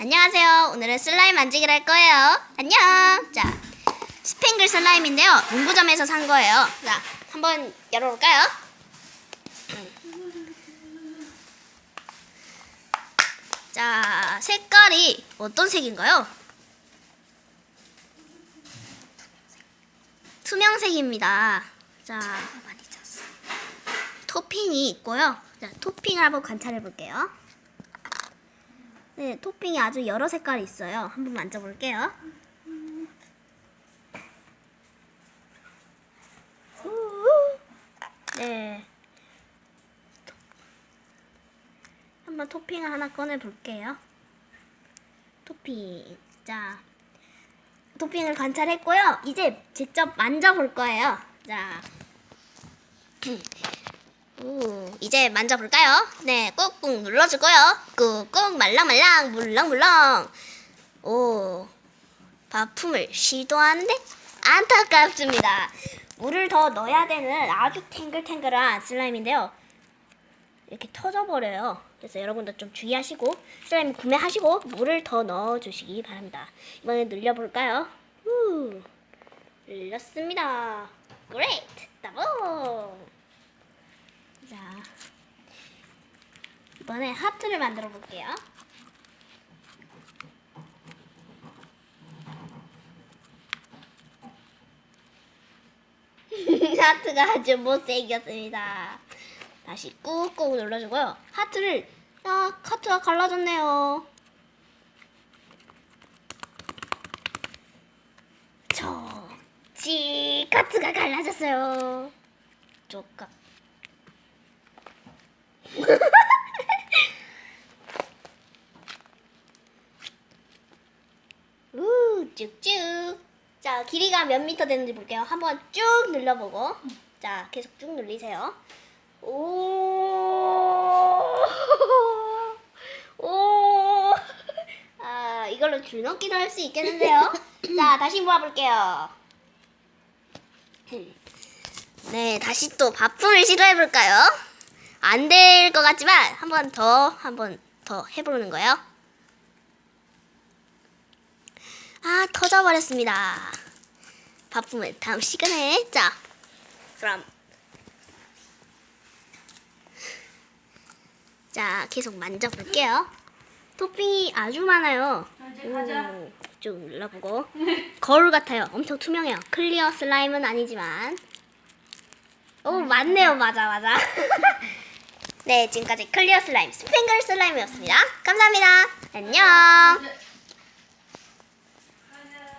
안녕하세요. 오늘은 슬라임 만지기를 할 거예요. 안녕. 자, 스팽글 슬라임인데요. 문구점에서 산 거예요. 자, 한번 열어볼까요? 자, 색깔이 어떤 색인가요? 투명색입니다. 자, 토핑이 있고요. 자, 토핑을 한번 관찰해 볼게요. 네, 토핑이 아주 여러 색깔이 있어요. 한번 만져볼게요. 네. 한번 토핑을 하나 꺼내 볼게요. 토핑. 자, 토핑을 관찰했고요. 이제 직접 만져볼 거예요. 자. 오, 이제 만져볼까요? 네, 꾹꾹 눌러주고요. 꾹꾹 말랑말랑 물렁물렁. 오, 바품을 시도하는데 안타깝습니다. 물을 더 넣어야 되는 아주 탱글탱글한 슬라임인데요. 이렇게 터져버려요. 그래서 여러분도 좀 주의하시고 슬라임 구매하시고 물을 더 넣어주시기 바랍니다. 이번에 늘려볼까요? 후, 늘렸습니다. Great, 따봉. 자, 이번에 하트를 만들어 볼게요. 하트가 아주 못생겼습니다. 다시 꾹꾹 눌러주고요. 하트를 딱 하트가 갈라졌네요. 저, 찌 하트가 갈라졌어요. 조각. 우 쭉쭉. 자 길이가 몇 미터 되는지 볼게요. 한번 쭉 눌러보고. 자 계속 쭉 눌리세요. 오. 오. 아 이걸로 줄넘기도 할 수 있겠는데요. 자 다시 모아볼게요. 네 다시 또 바품을 시도해볼까요? 안 될 것 같지만 한번 더, 한번 더 해보는 거예요. 아, 터져버렸습니다. 바쁨은 다음 시간에. 자, 그럼. 자, 계속 만져볼게요. 토핑이 아주 많아요. 오, 쭉 눌러보고. 거울 같아요. 엄청 투명해요. 클리어 슬라임은 아니지만. 오, 맞네요. 맞아, 맞아. 네, 지금까지 클리어 슬라임, 스팽글 슬라임이었습니다. 감사합니다. 안녕. 이제